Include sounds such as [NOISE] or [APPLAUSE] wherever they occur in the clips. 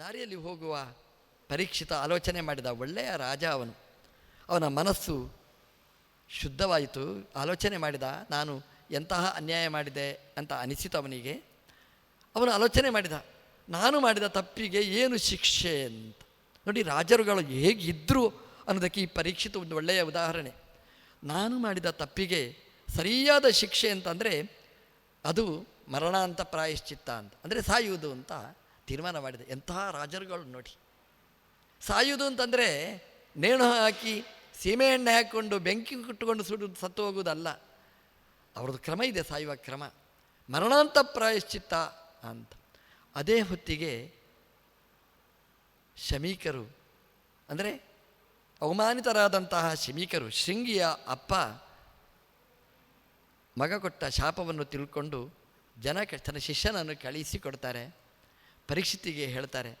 ದಾರಿಯಲ್ಲಿ ಹೋಗುವ ಪರೀಕ್ಷಿತ ಆಲೋಚನೆ ಮಾಡಿದ ಒಳ್ಳೆಯ ರಾಜ ಅವನು. ಅವನ ಮನಸ್ಸು ಶುದ್ಧವಾಯಿತು. ಆಲೋಚನೆ ಮಾಡಿದ, ನಾನು ಎಂತಹ ಅನ್ಯಾಯ ಮಾಡಿದೆ ಅಂತ ಅನಿಸಿತು ಅವನಿಗೆ. ಅವನು ಆಲೋಚನೆ ಮಾಡಿದ, ನಾನು ಮಾಡಿದ ತಪ್ಪಿಗೆ ಏನು ಶಿಕ್ಷೆ ಅಂತ. ನೋಡಿ, ರಾಜರುಗಳು ಹೇಗಿದ್ದರು ಅನ್ನೋದಕ್ಕೆ ಈ ಪರೀಕ್ಷಿತ ಒಂದು ಒಳ್ಳೆಯ ಉದಾಹರಣೆ. ನಾನು ಮಾಡಿದ ತಪ್ಪಿಗೆ ಸರಿಯಾದ ಶಿಕ್ಷೆ ಅಂತಂದರೆ ಅದು ಮರಣ ಅಂತ ಪ್ರಾಯಶ್ಚಿತ್ತ ಅಂತ. ಅಂದರೆ ಸಾಯುವುದು ಅಂತ ತೀರ್ಮಾನ ಮಾಡಿದೆ ಎಂತಹ ರಾಜರುಗಳು ನೋಡಿ. ಸಾಯುವುದು ಅಂತಂದರೆ ನೇಣು ಹಾಕಿ ಸೀಮೆಎಣ್ಣೆ ಹಾಕ್ಕೊಂಡು, ಬೆಂಕಿ ಕುಟ್ಟುಕೊಂಡು ಸುಡು, ಸತ್ತು ಹೋಗುವುದಲ್ಲ. ಅವ್ರದ್ದು ಕ್ರಮ ಇದೆ, ಸಾಯುವ ಕ್ರಮ. ಮರಣಾಂತ ಪ್ರಾಯಶ್ಚಿತ್ತ ಅಂತ. ಅದೇ ಹೊತ್ತಿಗೆ ಶಮೀಕರು, ಅಂದರೆ ಅವಮಾನಿತರಾದಂತಹ ಶಮೀಕರು, ಶೃಂಗಿಯ ಅಪ್ಪ ಮಗ ಕೊಟ್ಟ ಶಾಪವನ್ನು ತಿಳ್ಕೊಂಡು ಜನ ತನ್ನ ಶಿಷ್ಯನನ್ನು ಕಳಿಸಿಕೊಡ್ತಾರೆ. ಪರೀಕ್ಷಿತಿಗೆ ಹೇಳ್ತಾರೆ,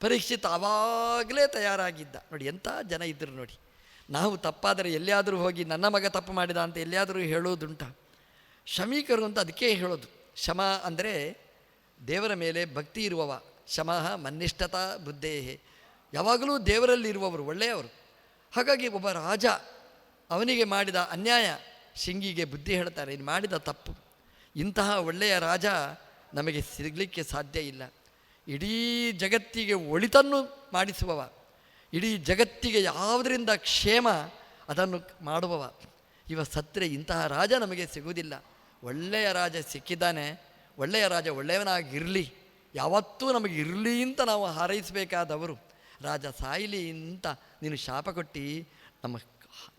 ಪರೀಕ್ಷಿತ ಆವಾಗಲೇ ತಯಾರಾಗಿದ್ದ. ನೋಡಿ ಎಂಥ ಜನ ಇದ್ದರು ನೋಡಿ. ನಾವು ತಪ್ಪಾದರೆ ಎಲ್ಲಿಯಾದರೂ ಹೋಗಿ ನನ್ನ ಮಗ ತಪ್ಪು ಮಾಡಿದ ಅಂತ ಎಲ್ಲಿಯಾದರೂ ಹೇಳೋದುಂಟ. ಶಮೀಕರು ಅಂತ ಅದಕ್ಕೆ ಹೇಳೋದು. ಶಮ ಅಂದರೆ ದೇವರ ಮೇಲೆ ಭಕ್ತಿ ಇರುವವ. ಶಮಃ ಮನ್ನಿಷ್ಠತಾ ಬುದ್ಧೇಹೆ. ಯಾವಾಗಲೂ ದೇವರಲ್ಲಿರುವವರು ಒಳ್ಳೆಯವರು. ಹಾಗಾಗಿ ಒಬ್ಬ ರಾಜ ಅವನಿಗೆ ಮಾಡಿದ ಅನ್ಯಾಯ ಶಿಂಗಿಗೆ ಬುದ್ಧಿ ಹೇಳ್ತಾರೆ ಮಾಡಿದ ತಪ್ಪು. ಇಂತಹ ಒಳ್ಳೆಯ ರಾಜ ನಮಗೆ ಸಿಗಲಿಕ್ಕೆ ಸಾಧ್ಯ ಇಲ್ಲ. ಇಡೀ ಜಗತ್ತಿಗೆ ಒಳಿತನ್ನು ಮಾಡಿಸುವವ, ಇಡೀ ಜಗತ್ತಿಗೆ ಯಾವುದರಿಂದ ಕ್ಷೇಮ ಅದನ್ನು ಮಾಡುವವ. ಇವ ಸತ್ರೆ ಇಂತಹ ರಾಜ ನಮಗೆ ಸಿಗುವುದಿಲ್ಲ. ಒಳ್ಳೆಯ ರಾಜ ಸಿಕ್ಕಿದ್ದಾನೆ, ಒಳ್ಳೆಯ ರಾಜ ಒಳ್ಳೆಯವನಾಗಿರಲಿ, ಯಾವತ್ತೂ ನಮಗೆ ಇರಲಿ ಅಂತ ನಾವು ಹಾರೈಸಬೇಕಾದವರು. ರಾಜ ಸಾಯಿಲಿ ಅಂತ ನೀನು ಶಾಪ ಕೊಟ್ಟು, ನಮ್ಮ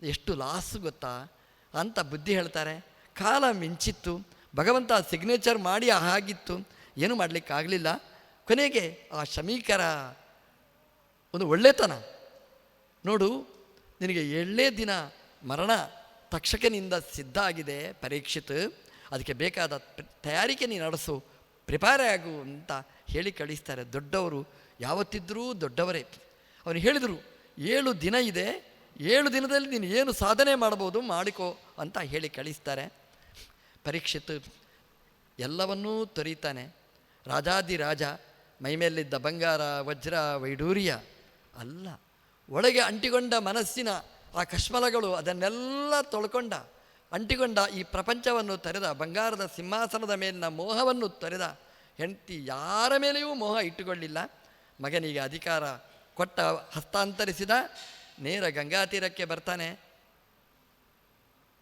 ಎಷ್ಟು ಲಾಸ್ ಗೊತ್ತಾ? ಅಂತ ಬುದ್ಧಿ ಹೇಳ್ತಾರೆ. ಕಾಲ ಮಿಂಚಿತ್ತು, ಭಗವಂತ ಸಿಗ್ನೇಚರ್ ಮಾಡಿ ಹಾಗಿತ್ತು. ಏನು ಮಾಡಲಿಕ್ಕಾಗಲಿಲ್ಲ. ಕೊನೆಗೆ ಆ ಶಮೀಕರ ಒಂದು ಒಳ್ಳೆತನ. ನೋಡು, ನಿನಗೆ ಏಳನೇ ದಿನ ಮರಣ ತಕ್ಷಕನಿಂದ ಸಿದ್ಧ ಆಗಿದೆ, ಪರೀಕ್ಷಿತ್. ಅದಕ್ಕೆ ಬೇಕಾದ ತಯಾರಿಕೆ ನೀನು ನಡೆಸು ಪ್ರಿಪೇರ್ ಆಗು ಅಂತ ಹೇಳಿ ಕಳಿಸ್ತಾರೆ. ದೊಡ್ಡವರು ಯಾವತ್ತಿದ್ದರೂ ದೊಡ್ಡವರೇ. ಅವನು ಹೇಳಿದರು, ಏಳು ದಿನ ಇದೆ, ಏಳು ದಿನದಲ್ಲಿ ನೀನು ಏನು ಸಾಧನೆ ಮಾಡ್ಬೋದು ಮಾಡಿಕೋ ಅಂತ ಹೇಳಿ ಕಳಿಸ್ತಾರೆ. ಪರೀಕ್ಷಿತ್ ಎಲ್ಲವನ್ನೂ ತೊರೀತಾನೆ. ರಾಜಾದಿ ರಾಜ ಮೈಮೇಲಿದ್ದ ಬಂಗಾರ, ವಜ್ರ, ವೈಡೂರ್ಯ ಅಲ್ಲ. ಒಳಗೆ ಅಂಟಿಕೊಂಡ ಮನಸ್ಸಿನ ಆ ಕಶ್ಮಲಗಳು ಅದನ್ನೆಲ್ಲ ತೊಳ್ಕೊಂಡ ಅಂಟಿಕೊಂಡ ಈ ಪ್ರಪಂಚವನ್ನು ತೊರೆದ, ಬಂಗಾರದ ಸಿಂಹಾಸನದ ಮೇಲಿನ ಮೋಹವನ್ನು ತೊರೆದ ಹೆಂಡತಿ ಯಾರ ಮೇಲೆಯೂ ಮೋಹ ಇಟ್ಟುಕೊಳ್ಳಿಲ್ಲ. ಮಗನಿಗೆ ಅಧಿಕಾರ ಕೊಟ್ಟ, ಹಸ್ತಾಂತರಿಸಿದ, ನೇರ ಗಂಗಾ ತೀರಕ್ಕೆ ಬರ್ತಾನೆ.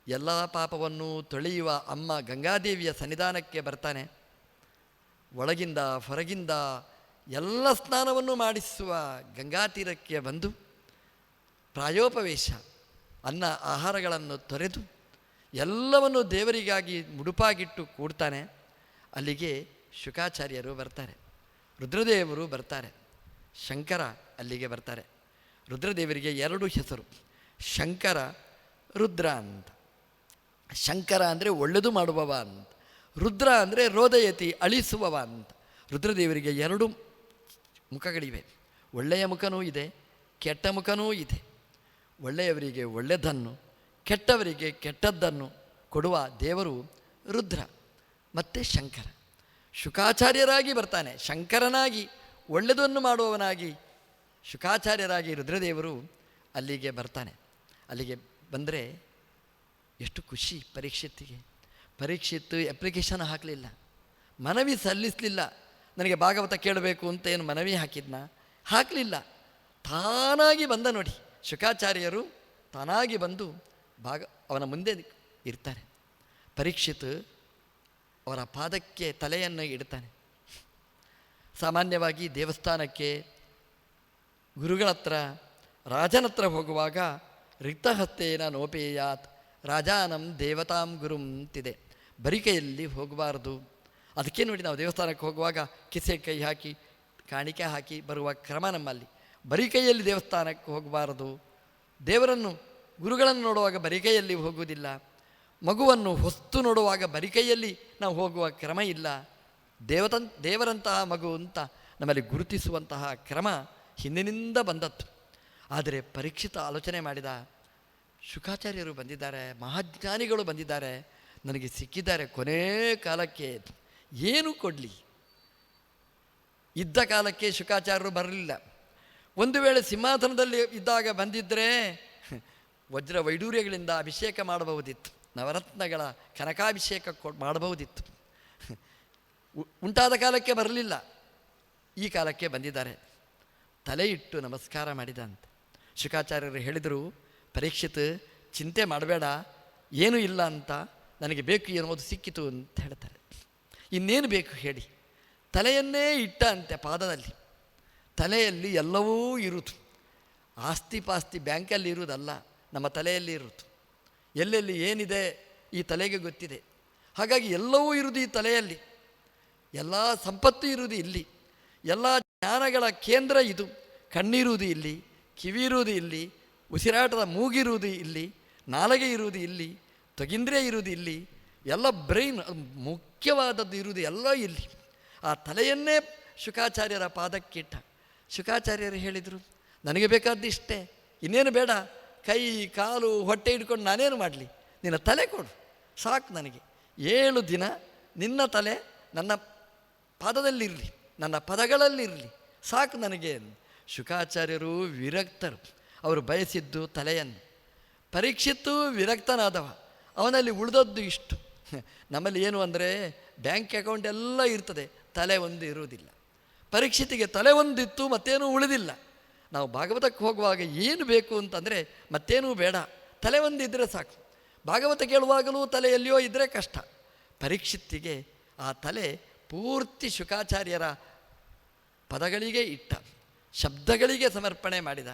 ಎಲ್ಲ ಪಾಪವನ್ನು ತೊಳೆಯುವ ಅಮ್ಮ ಗಂಗಾದೇವಿಯ ಸನ್ನಿಧಾನಕ್ಕೆ ಬರ್ತಾನೆ. ಒಳಗಿಂದ, ಹೊರಗಿಂದ ಎಲ್ಲ ಸ್ನಾನವನ್ನು ಮಾಡಿಸುವ ಗಂಗಾತೀರಕ್ಕೆ ಬಂದು ಪ್ರಾಯೋಪವೇಶ, ಅನ್ನ, ಆಹಾರಗಳನ್ನು ತೊರೆದು ಎಲ್ಲವನ್ನು ದೇವರಿಗಾಗಿ ಮುಡುಪಾಗಿಟ್ಟು ಕೂಡ್ತಾನೆ. ಅಲ್ಲಿಗೆ ಶುಕಾಚಾರ್ಯರು ಬರ್ತಾರೆ. ರುದ್ರದೇವರು ಬರ್ತಾರೆ. ಶಂಕರ ಅಲ್ಲಿಗೆ ಬರ್ತಾರೆ. ರುದ್ರದೇವರಿಗೆ ಎರಡು ಹೆಸರು, ಶಂಕರ ರುದ್ರ ಅಂತ. ಶಂಕರ ಅಂದರೆ ಒಳ್ಳೆಯದು ಮಾಡುವವ ಅಂತ. ರುದ್ರ ಅಂದರೆ ರೋದಯತಿ, ಅಳಿಸುವವ ಅಂತ. ರುದ್ರದೇವರಿಗೆ ಎರಡು ಮುಖಗಳಿವೆ. ಒಳ್ಳೆಯ ಮುಖನೂ ಇದೆ, ಕೆಟ್ಟ ಮುಖನೂ ಇದೆ. ಒಳ್ಳೆಯವರಿಗೆ ಒಳ್ಳೆಯದನ್ನು, ಕೆಟ್ಟವರಿಗೆ ಕೆಟ್ಟದ್ದನ್ನು ಕೊಡುವ ದೇವರು ರುದ್ರ, ಮತ್ತು ಶಂಕರ. ಶುಕಾಚಾರ್ಯರಾಗಿ ಬರ್ತಾನೆ, ಶಂಕರನಾಗಿ, ಒಳ್ಳೆಯದನ್ನು ಮಾಡುವವನಾಗಿ ಶುಕಾಚಾರ್ಯರಾಗಿ ರುದ್ರದೇವರು ಅಲ್ಲಿಗೆ ಬರ್ತಾನೆ. ಅಲ್ಲಿಗೆ ಬಂದರೆ ಎಷ್ಟು ಖುಷಿ ಪರೀಕ್ಷಿತ್ತಿಗೆ. ಪರೀಕ್ಷಿತ್ತು ಅಪ್ಲಿಕೇಶನ್ ಹಾಕಲಿಲ್ಲ. ಮನವಿ ಸಲ್ಲಿಸಲಿಲ್ಲ. ನನಗೆ ಭಾಗವತ ಕೇಳಬೇಕು ಅಂತ ಏನು ಮನವಿ ಹಾಕಿದ್ನ? ಹಾಕಲಿಲ್ಲ. ತಾನಾಗಿ ಬಂದ ನೋಡಿ. ಶುಕಾಚಾರ್ಯರು ತಾನಾಗಿ ಬಂದು ಭಾಗ, ಅವನ ಮುಂದೆ ಇರ್ತಾರೆ. ಪರೀಕ್ಷಿತ್ ಅವರ ಪಾದಕ್ಕೆ ತಲೆಯನ್ನು ಇಡ್ತಾನೆ. ಸಾಮಾನ್ಯವಾಗಿ ದೇವಸ್ಥಾನಕ್ಕೆ ಗುರುಗಳ ಹತ್ರ, ರಾಜನ ಹತ್ರ ಹೋಗುವಾಗ, ರಿಕ್ತಹಸ್ತೇನ ನೋಪೇಯಾತ್, ರಾಜಾನಂ ದೇವತಾಂ ಗುರುಂ ಅಂತಿದೆ. ಬರಿಕೆಯಲ್ಲಿ ಹೋಗಬಾರ್ದು. ಅದಕ್ಕೆ ನೋಡಿ ನಾವು ದೇವಸ್ಥಾನಕ್ಕೆ ಹೋಗುವಾಗ ಕಿಸೆ ಕೈ ಹಾಕಿ, ಕಾಣಿಕೆ ಹಾಕಿ ಬರುವ ಕ್ರಮ ನಮ್ಮಲ್ಲಿ. ಬರಿಕೆಯಲ್ಲಿ ದೇವಸ್ಥಾನಕ್ಕೆ ಹೋಗಬಾರದು. ದೇವರನ್ನು, ಗುರುಗಳನ್ನು ನೋಡುವಾಗ ಬರಿಕೆಯಲ್ಲಿ ಹೋಗುವುದಿಲ್ಲ. ಮಗುವನ್ನು ಹೊಸ್ತು ನೋಡುವಾಗ ಬರಿಕೆಯಲ್ಲಿ ನಾವು ಹೋಗುವ ಕ್ರಮ ಇಲ್ಲ. ದೇವತನ್, ದೇವರಂತಹ ಮಗು ಅಂತ ನಮ್ಮಲ್ಲಿ ಗುರುತಿಸುವಂತಹ ಕ್ರಮ ಹಿಂದಿನಿಂದ ಬಂದದ್ದು. ಆದರೆ ಪರೀಕ್ಷಿತ ಆಲೋಚನೆ ಮಾಡಿದ, ಶುಕಾಚಾರ್ಯರು ಬಂದಿದ್ದಾರೆ, ಮಹಾಜ್ಞಾನಿಗಳು ಬಂದಿದ್ದಾರೆ ನನಗೆ ಸಿಕ್ಕಿದ್ದಾರೆ ಕೊನೇ ಕಾಲಕ್ಕೆ. ಏನು ಕೊಡಲಿ? ಇದ್ದ ಕಾಲಕ್ಕೆ ಶುಕಾಚಾರ್ಯರು ಬರಲಿಲ್ಲ. ಒಂದು ವೇಳೆ ಸಿಂಹಾಸನದಲ್ಲಿ ಇದ್ದಾಗ ಬಂದಿದ್ದರೆ ವಜ್ರ ವೈಡೂರ್ಯಗಳಿಂದ ಅಭಿಷೇಕ ಮಾಡಬಹುದಿತ್ತು. ನವರತ್ನಗಳ ಕನಕಾಭಿಷೇಕ ಕೊ ಮಾಡಬಹುದಿತ್ತು. ಉಂಟಾದ ಕಾಲಕ್ಕೆ ಬರಲಿಲ್ಲ. ಈ ಕಾಲಕ್ಕೆ ಬಂದಿದ್ದಾರೆ. ತಲೆ ಇಟ್ಟು ನಮಸ್ಕಾರ ಮಾಡಿದಂತೆ. ಶುಕಾಚಾರ್ಯರು ಹೇಳಿದರು, ಪರೀಕ್ಷಿತ, ಚಿಂತೆ ಮಾಡಬೇಡ, ಏನೂ ಇಲ್ಲ ಅಂತ. ನನಗೆ ಬೇಕು ಎನ್ನುವುದು ಸಿಕ್ಕಿತು ಅಂತ ಹೇಳ್ತಾರೆ. ಇನ್ನೇನು ಬೇಕು ಹೇಳಿ? ತಲೆಯನ್ನೇ ಇಟ್ಟ ಅಂತೆ ಪಾದದಲ್ಲಿ. ತಲೆಯಲ್ಲಿ ಎಲ್ಲವೂ ಇರುವುದು. ಆಸ್ತಿ ಪಾಸ್ತಿ ಬ್ಯಾಂಕಲ್ಲಿ ಇರುವುದಲ್ಲ, ನಮ್ಮ ತಲೆಯಲ್ಲಿ ಇರುವುದು. ಎಲ್ಲೆಲ್ಲಿ ಏನಿದೆ ಈ ತಲೆಗೆ ಗೊತ್ತಿದೆ. ಹಾಗಾಗಿ ಎಲ್ಲವೂ ಇರುವುದು ಈ ತಲೆಯಲ್ಲಿ. ಎಲ್ಲ ಸಂಪತ್ತು ಇರುವುದು ಇಲ್ಲಿ. ಎಲ್ಲ ಜ್ಞಾನಗಳ ಕೇಂದ್ರ ಇದು. ಕಣ್ಣಿರುವುದು ಇಲ್ಲಿ ಕಿವಿ ಇರುವುದು ಇಲ್ಲಿ, ಉಸಿರಾಟದ ಮೂಗಿರುವುದು ಇಲ್ಲಿ, ನಾಲಗೆ ಇರುವುದು ಇಲ್ಲಿ ತೊಗಿಂದ್ರಿಯ ಇರುವುದು ಇಲ್ಲಿ. ಎಲ್ಲ ಬ್ರೈನ್ ಮುಖ್ಯವಾದದ್ದು ಇರುವುದು ಎಲ್ಲ ಇಲ್ಲಿ. ಆ ತಲೆಯನ್ನೇ ಶುಕಾಚಾರ್ಯರ ಪಾದಕ್ಕಿಟ್ಟ. ಶುಕಾಚಾರ್ಯರು ಹೇಳಿದರು, ನನಗೆ ಬೇಕಾದ್ದು ಇಷ್ಟೇ. ಇನ್ನೇನು ಬೇಡ. ಕೈ, ಕಾಲು, ಹೊಟ್ಟೆ ಹಿಡ್ಕೊಂಡು ನಾನೇನು ಮಾಡಲಿ? ನಿನ್ನ ತಲೆ ಕೊಡು. ಸಾಕು ನನಗೆ. ಏಳು ದಿನ ನಿನ್ನ ತಲೆ ನನ್ನ ಪಾದದಲ್ಲಿರಲಿ. ನನ್ನ ಪದಗಳಲ್ಲಿರಲಿ. ಸಾಕು ನನಗೆ ಶುಕಾಚಾರ್ಯರು ವಿರಕ್ತರು. ಅವರು ಬಯಸಿದ್ದು ತಲೆಯನ್ನು. ಪರೀಕ್ಷಿತ್ತು ವಿರಕ್ತನಾದವ. ಅವನಲ್ಲಿ ಉಳಿದದ್ದು ಇಷ್ಟು. ನಮ್ಮಲ್ಲಿ ಏನು ಅಂದರೆ ಬ್ಯಾಂಕ್ ಅಕೌಂಟ್ ಎಲ್ಲ ಇರ್ತದೆ, ತಲೆ ಒಂದು ಇರುವುದಿಲ್ಲ. ಪರೀಕ್ಷಿತಿಗೆ ತಲೆ ಒಂದಿತ್ತು, ಮತ್ತೇನೂ ಉಳಿದಿಲ್ಲ. ನಾವು ಭಾಗವತಕ್ಕೆ ಹೋಗುವಾಗ ಏನು ಬೇಕು ಅಂತಂದರೆ ಮತ್ತೇನೂ ಬೇಡ, ತಲೆ ಒಂದಿದ್ದರೆ ಸಾಕು. ಭಾಗವತ ಕೇಳುವಾಗಲೂ ತಲೆ ಎಲ್ಲಿಯೋ ಇದ್ದರೆ ಕಷ್ಟ. ಪರೀಕ್ಷಿತಿಗೆ ಆ ತಲೆ ಪೂರ್ತಿ ಶುಕಾಚಾರ್ಯರ ಪದಗಳಿಗೆ ಇಟ್ಟ, ಶಬ್ದಗಳಿಗೆ ಸಮರ್ಪಣೆ ಮಾಡಿದ.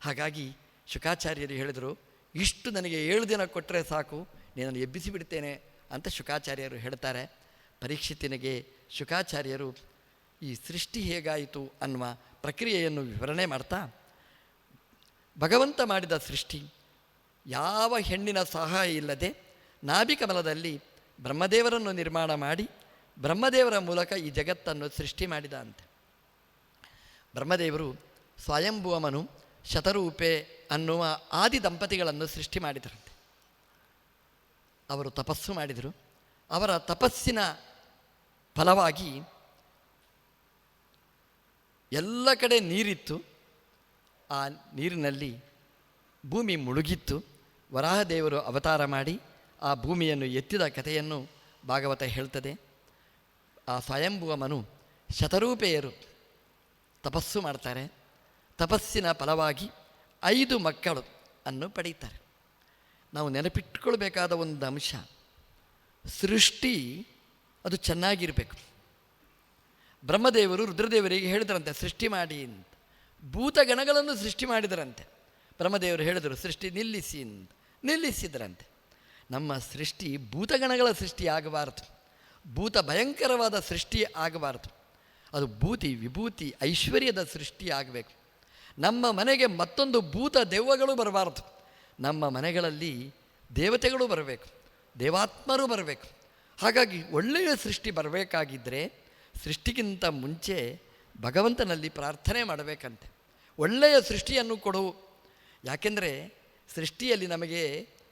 ಹಾಗಾಗಿ ಶುಕಾಚಾರ್ಯರು ಹೇಳಿದರು ಇಷ್ಟು ನನಗೆ ಏಳು ದಿನ ಕೊಟ್ಟರೆ ಸಾಕು ನೀನನ್ನು ಎಬ್ಬಿಸಿ ಬಿಡ್ತೇನೆ ಅಂತ ಶುಕಾಚಾರ್ಯರು ಹೇಳ್ತಾರೆ. ಪರೀಕ್ಷಿತನಿಗೆ ಶುಕಾಚಾರ್ಯರು, ಈ ಸೃಷ್ಟಿ ಹೇಗಾಯಿತು? ಅನ್ನುವ ಪ್ರಕ್ರಿಯೆಯನ್ನು ವಿವರಣೆ ಮಾಡ್ತಾ, ಭಗವಂತ ಮಾಡಿದ ಸೃಷ್ಟಿ, ಯಾವ ಹೆಣ್ಣಿನ ಸಹಾಯ ಇಲ್ಲದೆ ನಾಭಿಕಮಲದಲ್ಲಿ ಬ್ರಹ್ಮದೇವರನ್ನು ನಿರ್ಮಾಣ ಮಾಡಿ, ಬ್ರಹ್ಮದೇವರ ಮೂಲಕ ಈ ಜಗತ್ತನ್ನು ಸೃಷ್ಟಿ ಮಾಡಿದ ಅಂತೆ. ಬ್ರಹ್ಮದೇವರು ಸ್ವಯಂಭುವಮನು ಶತರೂಪೆ ಅನ್ನುವ ಆದಿ ದಂಪತಿಗಳನ್ನು ಸೃಷ್ಟಿ ಮಾಡಿದರಂತೆ. ಅವರು ತಪಸ್ಸು ಮಾಡಿದರು. ಅವರ ತಪಸ್ಸಿನ ಫಲವಾಗಿ ಎಲ್ಲ ಕಡೆ ನೀರಿತ್ತು. ಆ ನೀರಿನಲ್ಲಿ ಭೂಮಿ ಮುಳುಗಿತ್ತು. ವರಾಹದೇವರು ಅವತಾರ ಮಾಡಿ ಆ ಭೂಮಿಯನ್ನು ಎತ್ತಿದ ಕಥೆಯನ್ನು ಭಾಗವತ ಹೇಳ್ತದೆ. ಆ ಸ್ವಯಂಭುವ ಮನು ಶತರೂಪೆಯರು ತಪಸ್ಸು ಮಾಡ್ತಾರೆ. ತಪಸ್ಸಿನ ಫಲವಾಗಿ ಐದು ಮಕ್ಕಳು ಅನ್ನು ಪಡೀತಾರೆ. ನಾವು ನೆನಪಿಟ್ಟುಕೊಳ್ಬೇಕಾದ ಒಂದು ಅಂಶ, ಸೃಷ್ಟಿ ಅದು ಚೆನ್ನಾಗಿರಬೇಕು. ಬ್ರಹ್ಮದೇವರು ರುದ್ರದೇವರಿಗೆ ಹೇಳಿದರಂತೆ, ಸೃಷ್ಟಿ ಮಾಡಿ ಅಂತ. ಭೂತಗಣಗಳನ್ನು ಸೃಷ್ಟಿ ಮಾಡಿದರಂತೆ. ಬ್ರಹ್ಮದೇವರು ಹೇಳಿದರು, ಸೃಷ್ಟಿ ನಿಲ್ಲಿಸಿ ಅಂತ. ನಿಲ್ಲಿಸಿದರಂತೆ. ನಮ್ಮ ಸೃಷ್ಟಿ ಭೂತಗಣಗಳ ಸೃಷ್ಟಿ ಆಗಬಾರದು. ಭೂತ ಭಯಂಕರವಾದ ಸೃಷ್ಟಿ ಆಗಬಾರದು. ಅದು ಭೂತಿ ವಿಭೂತಿ ಐಶ್ವರ್ಯದ ಸೃಷ್ಟಿ ಆಗಬೇಕು. ನಮ್ಮ ಮನೆಗೆ ಮತ್ತೊಂದು ಭೂತ ದೆವ್ವಗಳು ಬರಬಾರದು. ನಮ್ಮ ಮನೆಗಳಲ್ಲಿ ದೇವತೆಗಳು ಬರಬೇಕು, ದೇವಾತ್ಮರು ಬರಬೇಕು. ಹಾಗಾಗಿ ಒಳ್ಳೆಯ ಸೃಷ್ಟಿ ಬರಬೇಕಾಗಿದ್ದರೆ ಸೃಷ್ಟಿಗಿಂತ ಮುಂಚೆ ಭಗವಂತನಲ್ಲಿ ಪ್ರಾರ್ಥನೆ ಮಾಡಬೇಕಂತೆ. ಒಳ್ಳೆಯ ಸೃಷ್ಟಿಯನ್ನು ಕೊಡು. ಯಾಕೆಂದರೆ ಸೃಷ್ಟಿಯಲ್ಲಿ ನಮಗೆ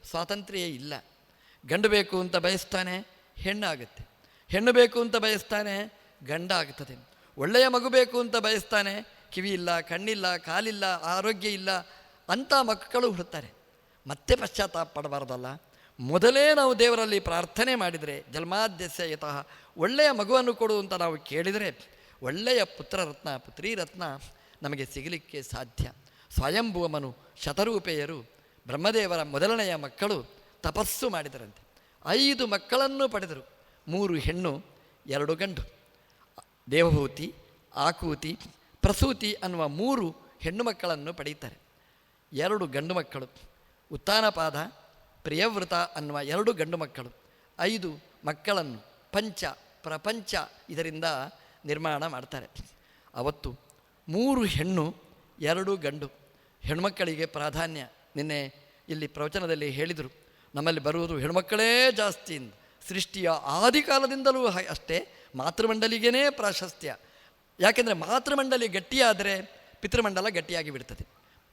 ಸ್ವಾತಂತ್ರ್ಯ ಇಲ್ಲ. ಗಂಡು ಬೇಕು ಅಂತ ಬಯಸ್ತಾನೆ ಹೆಣ್ಣಾಗುತ್ತೆ ಹೆಣ್ಣು ಬೇಕು ಅಂತ ಬಯಸ್ತಾನೆ, ಗಂಡ ಆಗ್ತದೆ. ಒಳ್ಳೆಯ ಮಗು ಬೇಕು ಅಂತ ಬಯಸ್ತಾನೆ ಕಿವಿ ಇಲ್ಲ ಕಣ್ಣಿಲ್ಲ, ಕಾಲಿಲ್ಲ, ಆರೋಗ್ಯ ಇಲ್ಲ ಅಂಥ ಮಕ್ಕಳು ಹುಡ್ತಾರೆ ಮತ್ತೆ ಪಶ್ಚಾತ್ತಾಪ ಪಡಬಾರ್ದಲ್ಲ. ಮೊದಲೇ ನಾವು ದೇವರಲ್ಲಿ ಪ್ರಾರ್ಥನೆ ಮಾಡಿದರೆ ಜನ್ಮಾದ್ಯಸ್ಯ ಯತಃ ಒಳ್ಳೆಯ ಮಗುವನ್ನು ಕೊಡು ಅಂತ ನಾವು ಕೇಳಿದರೆ, ಒಳ್ಳೆಯ ಪುತ್ರರತ್ನ, ಪುತ್ರಿರತ್ನ ನಮಗೆ ಸಿಗಲಿಕ್ಕೆ ಸಾಧ್ಯ. ಸ್ವಯಂಭುವಮನು ಶತರೂಪೆಯರು, ಬ್ರಹ್ಮದೇವರ ಮೊದಲನೆಯ ಮಕ್ಕಳು ತಪಸ್ಸು ಮಾಡಿದರಂತೆ. ಐದು ಮಕ್ಕಳನ್ನು ಪಡೆದರು. ಮೂರು ಹೆಣ್ಣು, ಎರಡು ಗಂಡು. ದೇವಭೂತಿ ಆಕೂತಿ ಪ್ರಸೂತಿ ಅನ್ನುವ ಮೂರು ಹೆಣ್ಣು ಮಕ್ಕಳನ್ನು ಪಡೆಯುತ್ತಾರೆ. ಎರಡು ಗಂಡು ಮಕ್ಕಳು, ಉತ್ತಾನಪಾದ ಪ್ರಿಯವೃತ ಅನ್ನುವ ಎರಡು ಗಂಡು ಮಕ್ಕಳು, ಐದು ಮಕ್ಕಳನ್ನು ಪಂಚ, ಪ್ರಪಂಚ ಇದರಿಂದ ನಿರ್ಮಾಣ ಮಾಡ್ತಾರೆ. ಅವತ್ತು ಮೂರು ಹೆಣ್ಣು, ಎರಡು ಗಂಡು ಹೆಣ್ಮಕ್ಕಳಿಗೆ ಪ್ರಾಧಾನ್ಯ ನಿನ್ನೆ ಇಲ್ಲಿ ಪ್ರವಚನದಲ್ಲಿ ಹೇಳಿದರು. ನಮ್ಮಲ್ಲಿ ಬರುವುದು ಹೆಣ್ಮಕ್ಕಳೇ ಜಾಸ್ತಿ ಸೃಷ್ಟಿಯ ಆದಿಕಾಲದಿಂದಲೂ ಅಷ್ಟೇ, ಮಾತೃಮಂಡಲಿಗೇನೇ ಪ್ರಾಶಸ್ತ್ಯ. ಯಾಕೆಂದರೆ ಮಾತೃಮಂಡಲಿ ಗಟ್ಟಿಯಾದರೆ ಪಿತೃಮಂಡಲ ಗಟ್ಟಿಯಾಗಿ ಬಿಡ್ತದೆ.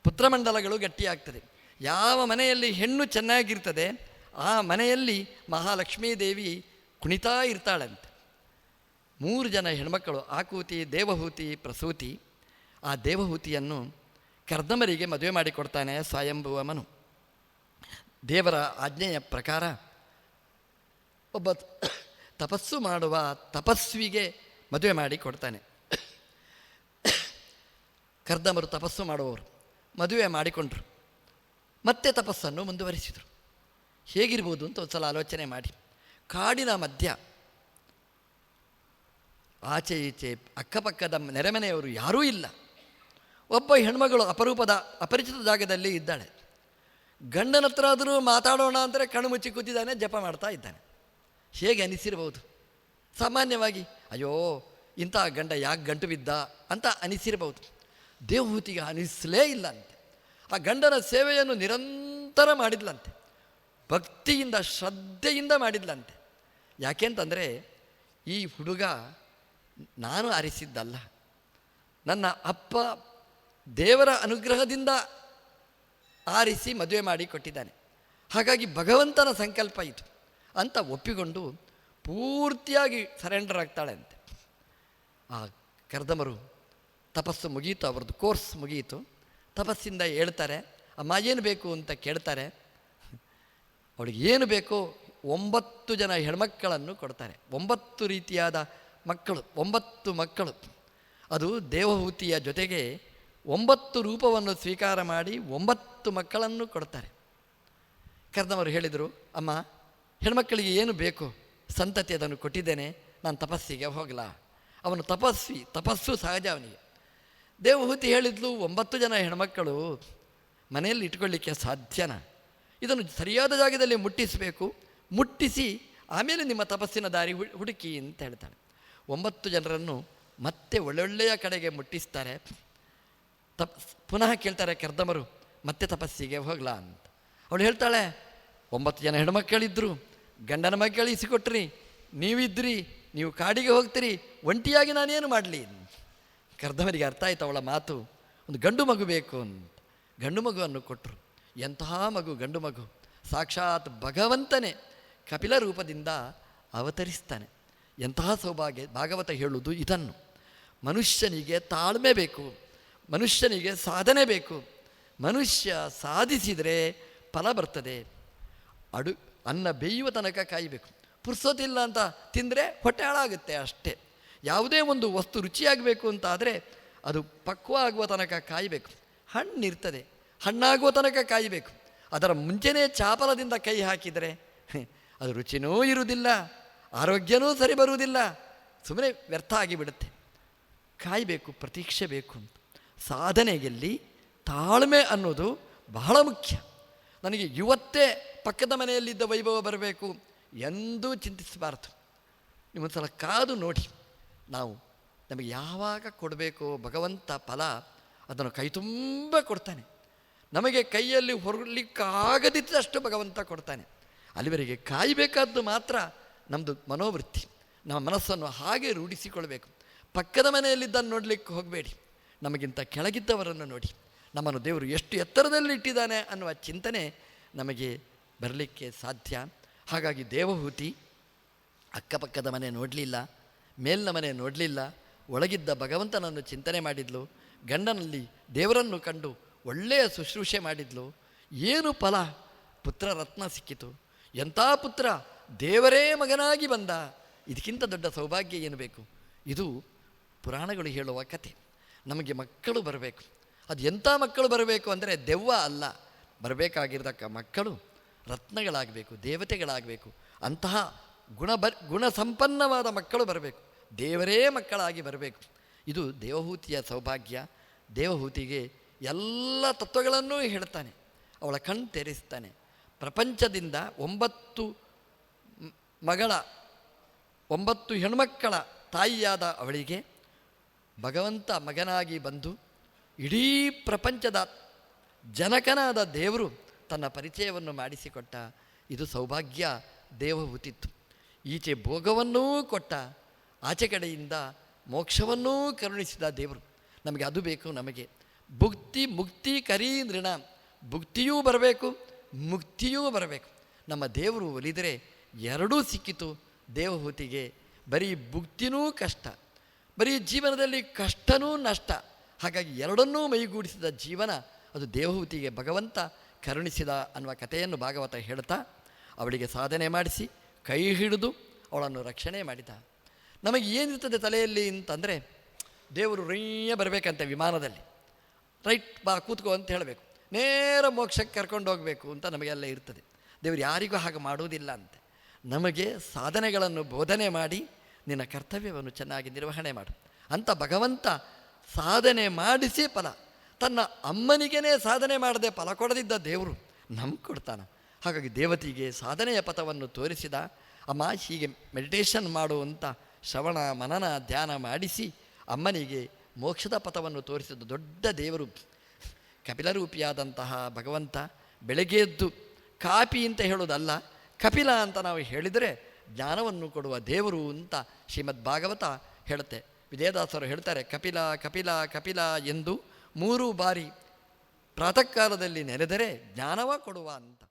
ಪುತ್ರಮಂಡಲಗಳು ಗಟ್ಟಿಯಾಗ್ತದೆ. ಯಾವ ಮನೆಯಲ್ಲಿ ಹೆಣ್ಣು ಚೆನ್ನಾಗಿರ್ತದೆ, ಆ ಮನೆಯಲ್ಲಿ ಮಹಾಲಕ್ಷ್ಮೀ ದೇವಿ ಕುಣಿತಾ ಇರ್ತಾಳಂತೆ. ಮೂರು ಜನ ಹೆಣ್ಮಕ್ಕಳು ಆಕೂತಿ, ದೇವಹೂತಿ, ಪ್ರಸೂತಿ, ಆ ದೇವಹೂತಿಯನ್ನು ಕರ್ದಮರಿಗೆ ಮದುವೆ ಮಾಡಿಕೊಡ್ತಾನೆ ಸ್ವಯಂಭುವ ಮನು ದೇವರ ಆಜ್ಞೆಯ ಪ್ರಕಾರ ಒಬ್ಬ ತಪಸ್ಸು ಮಾಡುವ ತಪಸ್ವಿಗೆ ಮದುವೆ ಮಾಡಿ ಕೊಡ್ತಾನೆ ಕರ್ದಮರು ತಪಸ್ಸು ಮಾಡುವವರು. ಮದುವೆ ಮಾಡಿಕೊಂಡರು. ಮತ್ತೆ ತಪಸ್ಸನ್ನು ಮುಂದುವರಿಸಿದರು. ಹೇಗಿರ್ಬೋದು ಅಂತ ಒಂದು ಸಲ ಆಲೋಚನೆ ಮಾಡಿ. ಕಾಡಿನ ಮಧ್ಯ ಆಚೆ ಈಚೆ ಅಕ್ಕಪಕ್ಕದ ನೆರೆಮನೆಯವರು ಯಾರೂ ಇಲ್ಲ. ಒಬ್ಬ ಹೆಣ್ಮಗಳು ಅಪರೂಪದ, ಅಪರಿಚಿತ ಜಾಗದಲ್ಲಿ ಇದ್ದಾಳೆ. ಗಂಡನ ಹತ್ರ ಆದರೂ ಮಾತಾಡೋಣ ಅಂದರೆ ಕಣ್ಣು ಮುಚ್ಚಿ ಕೂತಿದ್ದಾನೆ, ಜಪ ಮಾಡ್ತಾ ಇದ್ದಾನೆ. ಹೇಗೆ ಅನಿಸಿರ್ಬೋದು? ಸಾಮಾನ್ಯವಾಗಿ, ಅಯ್ಯೋ ಇಂಥ ಗಂಡ ಯಾಕೆ ಗಂಟು ಬಿದ್ದ? ಅಂತ ಅನಿಸಿರ್ಬೋದು. ದೇವಹೂತಿಗೆ ಅನಿಸಲೇ ಇಲ್ಲ ಅಂತೆ ಆ ಗಂಡನ ಸೇವೆಯನ್ನು ನಿರಂತರ ಮಾಡಿದ್ಲಂತೆ. ಭಕ್ತಿಯಿಂದ, ಶ್ರದ್ಧೆಯಿಂದ ಮಾಡಿದ್ಲಂತೆ. ಯಾಕೆಂತಂದರೆ, ಈ ಹುಡುಗ ನಾನು ಆರಿಸಿದ್ದಲ್ಲ. ನನ್ನ ಅಪ್ಪ ದೇವರ ಅನುಗ್ರಹದಿಂದ ಆರಿಸಿ ಮದುವೆ ಮಾಡಿ ಕೊಟ್ಟಿದ್ದಾನೆ. ಹಾಗಾಗಿ ಭಗವಂತನ ಸಂಕಲ್ಪ ಇದು ಅಂತ ಒಪ್ಪಿಕೊಂಡು ಪೂರ್ತಿಯಾಗಿ ಸರೆಂಡರ್ ಆಗ್ತಾಳೆ ಅಂತೆ ಆ ಕರ್ದಮರು ತಪಸ್ಸು ಮುಗಿಯಿತು ಅವ್ರದ್ದು ಕೋರ್ಸ್ ಮುಗಿಯಿತು ತಪಸ್ಸಿಂದ ಹೇಳ್ತಾರೆ, ಅಮ್ಮ, ಏನು ಬೇಕು? ಅಂತ ಕೇಳ್ತಾರೆ. ಅವಳಿಗೆ ಏನು ಬೇಕೋ? ಒಂಬತ್ತು ಜನ ಹೆಣ್ಮಕ್ಕಳನ್ನು ಕೊಡ್ತಾರೆ. ಒಂಬತ್ತು ರೀತಿಯಾದ ಮಕ್ಕಳು, ಒಂಬತ್ತು ಮಕ್ಕಳು. ಅದು ದೇವಹೂತಿಯ ಜೊತೆಗೆ ಒಂಬತ್ತು ರೂಪವನ್ನು ಸ್ವೀಕಾರ ಮಾಡಿ ಒಂಬತ್ತು ಮಕ್ಕಳನ್ನು ಕೊಡ್ತಾರೆ. ಕರ್ದವರು ಹೇಳಿದರು, ಅಮ್ಮ ಹೆಣ್ಮಕ್ಕಳಿಗೆ ಏನು ಬೇಕು? ಸಂತತಿ ಅದನ್ನು ಕೊಟ್ಟಿದ್ದೇನೆ. ನಾನು ತಪಸ್ಸಿಗೆ ಹೋಗಲಾ. ಅವನು ತಪಸ್ವಿ, ತಪಸ್ಸು ಸಹಜ ಅವನಿಗೆ. ದೇವಹೂತಿ ಹೇಳಿದ್ಲು ಒಂಬತ್ತು ಜನ ಹೆಣ್ಮಕ್ಕಳು, ಮನೆಯಲ್ಲಿ ಇಟ್ಕೊಳ್ಳಿಕ್ಕೆ ಸಾಧ್ಯನ? ಇದನ್ನು ಸರಿಯಾದ ಜಾಗದಲ್ಲಿ ಮುಟ್ಟಿಸಬೇಕು. ಮುಟ್ಟಿಸಿ ಆಮೇಲೆ ನಿಮ್ಮ ತಪಸ್ಸಿನ ದಾರಿ ಹುಡುಕಿ ಅಂತ ಹೇಳ್ತಾಳೆ. ಒಂಬತ್ತು ಜನರನ್ನು ಮತ್ತೆ ಒಳ್ಳೊಳ್ಳೆಯ ಕಡೆಗೆ ಮುಟ್ಟಿಸ್ತಾರೆ. ತಪ್, ಪುನಃ ಕೇಳ್ತಾರೆ, ಕರ್ದಮರು, ಮತ್ತೆ ತಪಸ್ಸಿಗೆ ಹೋಗ್ಲಾ ಅಂತ. ಅವಳು ಹೇಳ್ತಾಳೆ, ಒಂಬತ್ತು ಜನ ಹೆಣ್ಮಕ್ಕಳಿದ್ದರು ಗಂಡನ ಮಕ್ಕಳು ಇಸಿಕೊಟ್ರಿ ನೀವಿದ್ರಿ, ನೀವು ಕಾಡಿಗೆ ಹೋಗ್ತೀರಿ, ಒಂಟಿಯಾಗಿ ನಾನೇನು ಮಾಡಲಿ? ಕರ್ದಮರಿಗೆ ಅರ್ಥ ಆಯ್ತು ಅವಳ ಮಾತು. ಒಂದು ಗಂಡು ಮಗು ಬೇಕು ಅಂತ. ಗಂಡು ಮಗುವನ್ನು ಕೊಟ್ಟರು ಎಂತಹ ಮಗು, ಗಂಡು ಮಗು? ಸಾಕ್ಷಾತ್ ಭಗವಂತನೇ ಕಪಿಲ ರೂಪದಿಂದ ಅವತರಿಸ್ತಾನೆ. ಎಂತಹ ಸೌಭಾಗ್ಯ? ಭಾಗವತ ಹೇಳುವುದು ಇದನ್ನು. ಮನುಷ್ಯನಿಗೆ ತಾಳ್ಮೆ ಬೇಕು. ಮನುಷ್ಯನಿಗೆ ಸಾಧನೆ ಬೇಕು. ಮನುಷ್ಯ ಸಾಧಿಸಿದರೆ ಫಲ ಬರ್ತದೆ. ಅಡು, ಅನ್ನ ಬೇಯುವ ತನಕ ಕಾಯಬೇಕು. ಪುರ್ಸೋತಿಲ್ಲ ಅಂತ ತಿಂದರೆ ಹೊಟ್ಟೆ ಹಾಳಾಗುತ್ತೆ ಅಷ್ಟೇ. ಯಾವುದೇ ಒಂದು ವಸ್ತು ರುಚಿಯಾಗಬೇಕು ಅಂತ ಆದರೆ ಅದು ಪಕ್ವ ಆಗುವ ತನಕ ಕಾಯಬೇಕು. ಹಣ್ಣಿರ್ತದೆ. ಹಣ್ಣಾಗುವ ತನಕ ಕಾಯಬೇಕು. ಅದರ ಮುಂಚೆನೇ ಚಾಪಲದಿಂದ ಕೈ ಹಾಕಿದರೆ [LAUGHS] ಅದು ರುಚಿನೂ ಇರುವುದಿಲ್ಲ, ಆರೋಗ್ಯನೂ ಸರಿ ಬರುವುದಿಲ್ಲ ಸುಮ್ಮನೆ ವ್ಯರ್ಥ ಆಗಿಬಿಡುತ್ತೆ. ಕಾಯಬೇಕು, ಪ್ರತೀಕ್ಷೆ ಬೇಕು ಸಾಧನೆಯಲ್ಲಿ ತಾಳ್ಮೆ ಅನ್ನೋದು ಬಹಳ ಮುಖ್ಯ. ನನಗೆ ಇವತ್ತೇ ಪಕ್ಕದ ಮನೆಯಲ್ಲಿದ್ದ ವೈಭವ ಬರಬೇಕು ಎಂದೂ ಚಿಂತಿಸಬಾರ್ದು. ನಿಮ್ಮೊಂದು ಸಲ ಕಾದು ನೋಡಿ. ನಾವು ನಮಗೆ ಯಾವಾಗ ಕೊಡಬೇಕು ಭಗವಂತ ಫಲ ಅದನ್ನು ಕೈ ತುಂಬ ಕೊಡ್ತಾನೆ. ನಮಗೆ ಕೈಯಲ್ಲಿ ಹೊರಲಿಕ್ಕಾಗದಿದ್ದಷ್ಟು ಭಗವಂತ ಕೊಡ್ತಾನೆ. ಅಲ್ಲಿವರೆಗೆ ಕಾಯಬೇಕಾದ್ದು ಮಾತ್ರ ನಮ್ಮದು ಮನೋವೃತ್ತಿ. ನಮ್ಮ ಮನಸ್ಸನ್ನು ಹಾಗೆ ರೂಢಿಸಿಕೊಳ್ಬೇಕು. ಪಕ್ಕದ ಮನೆಯಲ್ಲಿದ್ದನ್ನು ನೋಡಲಿಕ್ಕೆ ಹೋಗಬೇಡಿ. ನಮಗಿಂತ ಕೆಳಗಿದ್ದವರನ್ನು ನೋಡಿ. ನಮ್ಮನ್ನು ದೇವರು ಎಷ್ಟು ಎತ್ತರದಲ್ಲಿ ಇಟ್ಟಿದ್ದಾನೆ ಅನ್ನುವ ಚಿಂತನೆ ನಮಗೆ ಬರಲಿಕ್ಕೆ ಸಾಧ್ಯ. ಹಾಗಾಗಿ ದೇವಹೂತಿ ಅಕ್ಕಪಕ್ಕದ ಮನೆ ನೋಡಲಿಲ್ಲ. ಮೇಲಿನ ಮನೆ ನೋಡಲಿಲ್ಲ. ಒಳಗಿದ್ದ ಭಗವಂತನನ್ನು ಚಿಂತನೆ ಮಾಡಿದ್ಲು. ಗಂಡನಲ್ಲಿ ದೇವರನ್ನು ಕಂಡು ಒಳ್ಳೆಯ ಶುಶ್ರೂಷೆ ಮಾಡಿದ್ಲು. ಏನು ಫಲ? ಪುತ್ರರತ್ನ ಸಿಕ್ಕಿತು. ಎಂಥ ಪುತ್ರ? ದೇವರೇ ಮಗನಾಗಿ ಬಂದ. ಇದಕ್ಕಿಂತ ದೊಡ್ಡ ಸೌಭಾಗ್ಯ ಏನು ಬೇಕು? ಇದು ಪುರಾಣಗಳು ಹೇಳುವ ಕತೆ ನಮಗೆ ಮಕ್ಕಳು ಬರಬೇಕು. ಅದು ಎಂಥ ಮಕ್ಕಳು ಬರಬೇಕು ಅಂದರೆ ದೆವ್ವ ಅಲ್ಲ. ಬರಬೇಕಾಗಿರ್ತಕ್ಕ ಮಕ್ಕಳು ರತ್ನಗಳಾಗಬೇಕು, ದೇವತೆಗಳಾಗಬೇಕು. ಅಂತಹ ಗುಣ ಬರ್ ಗುಣ ಸಂಪನ್ನವಾದ ಮಕ್ಕಳು ಬರಬೇಕು. ದೇವರೇ ಮಕ್ಕಳಾಗಿ ಬರಬೇಕು. ಇದು ದೇವಹೂತಿಯ ಸೌಭಾಗ್ಯ. ದೇವಹೂತಿಗೆ ಎಲ್ಲ ತತ್ವಗಳನ್ನೂ ಹೇಳ್ತಾನೆ. ಅವಳ ಕಣ್ ತೆರೆಸ್ತಾನೆ. ಪ್ರಪಂಚದಿಂದ ಒಂಬತ್ತು ಮಗಳ, ಒಂಬತ್ತು ಹೆಣ್ಮಕ್ಕಳ ತಾಯಿಯಾದ ಅವಳಿಗೆ ಭಗವಂತ ಮಗನಾಗಿ ಬಂದು ಇಡೀ ಪ್ರಪಂಚದ ಜನಕನಾದ ದೇವರು ತನ್ನ ಪರಿಚಯವನ್ನು ಮಾಡಿಸಿಕೊಟ್ಟ. ಇದು ಸೌಭಾಗ್ಯ ದೇವಹೂತಿತ್ತು. ಈಚೆ ಭೋಗವನ್ನೂ ಕೊಟ್ಟ, ಆಚೆ ಕಡೆಯಿಂದ ಮೋಕ್ಷವನ್ನೂ ಕರುಣಿಸಿದ ದೇವರು. ನಮಗೆ ಅದು ಬೇಕು, ನಮಗೆ ಭುಕ್ತಿ, ಮುಕ್ತಿ ಕರೀಂದ್ರಣ ಭುಕ್ತಿಯೂ ಬರಬೇಕು, ಮುಕ್ತಿಯೂ ಬರಬೇಕು. ನಮ್ಮ ದೇವರು ಒಲಿದರೆ ಎರಡೂ ಸಿಕ್ಕಿತು, ದೇವಹೂತಿಗೆ ಬರೀ ಭುಕ್ತಿನೂ ಕಷ್ಟ, ಬರೀ ಜೀವನದಲ್ಲಿ ಕಷ್ಟನೂ ನಷ್ಟ. ಹಾಗಾಗಿ ಎರಡನ್ನೂ ಮೈಗೂಡಿಸಿದ ಜೀವನ ಅದು ದೇವಹೂತಿಗೆ ಭಗವಂತ ಕರುಣಿಸಿದ ಅನ್ನುವ ಕಥೆಯನ್ನು ಭಾಗವತ ಹೇಳ್ತಾ, ಅವಳಿಗೆ ಸಾಧನೆ ಮಾಡಿಸಿ. ಕೈ ಹಿಡಿದು ಅವಳನ್ನು ರಕ್ಷಣೆ ಮಾಡಿದ. ನಮಗೆ ಏನಿರ್ತದೆ ತಲೆಯಲ್ಲಿ ಅಂತಂದರೆ ದೇವರು ರೈಯ ಬರಬೇಕಂತೆ ವಿಮಾನದಲ್ಲಿ. ರೈಟ್, ಬಾ, ಕೂತ್ಕೋ ಅಂತ ಹೇಳಬೇಕು. ನೇರ ಮೋಕ್ಷಕ್ಕೆ ಕರ್ಕೊಂಡು ಹೋಗಬೇಕು ಅಂತ ನಮಗೆಲ್ಲ ಇರ್ತದೆ. ದೇವರು ಯಾರಿಗೂ ಹಾಗೆ ಮಾಡುವುದಿಲ್ಲ ಅಂತೆ. ನಮಗೆ ಸಾಧನೆಗಳನ್ನು ಬೋಧನೆ ಮಾಡಿ ನಿನ್ನ ಕರ್ತವ್ಯವನ್ನು ಚೆನ್ನಾಗಿ ನಿರ್ವಹಣೆ ಮಾಡು. ಅಂತ ಭಗವಂತ ಸಾಧನೆ ಮಾಡಿಸಿ ಫಲ. ತನ್ನ ಅಮ್ಮನಿಗೇ ಸಾಧನೆ ಮಾಡದೆ ಫಲ ಕೊಡದಿದ್ದ ದೇವರು ನಮ್ಗೆ ಕೊಡ್ತಾನೆ. ಹಾಗಾಗಿ ದೇವತಿಗೆ ಸಾಧನೆಯ ಪಥವನ್ನು ತೋರಿಸಿದ ಅಮ್ಮ, ಹೀಗೆ ಮೆಡಿಟೇಷನ್ ಮಾಡುವಂಥ ಶ್ರವಣ, ಮನನ ಧ್ಯಾನ ಮಾಡಿಸಿ ಅಮ್ಮನಿಗೆ ಮೋಕ್ಷದ ಪಥವನ್ನು ತೋರಿಸಿದ ದೊಡ್ಡ ದೇವರು. ಕಪಿಲರೂಪಿಯಾದಂತಹ ಭಗವಂತ ಬೆಳಗ್ಗೆ ಎದ್ದು ಕಾಪಿ ಅಂತ ಹೇಳೋದಲ್ಲ ಕಪಿಲ ಅಂತ ನಾವು ಹೇಳಿದರೆ ಜ್ಞಾನವನ್ನು ಕೊಡುವ ದೇವರು ಅಂತ ಶ್ರೀಮದ್ ಭಾಗವತ ಹೇಳುತ್ತೆ. ವಿಜಯದಾಸರು ಹೇಳ್ತಾರೆ, ಕಪಿಲ ಕಪಿಲ ಕಪಿಲ ಎಂದು ಮೂರು ಬಾರಿ ಪ್ರಾತಃ ಕಾಲದಲ್ಲಿ ನೆನೆದರೆ ಜ್ಞಾನವ ಕೊಡುವ ಅಂತ.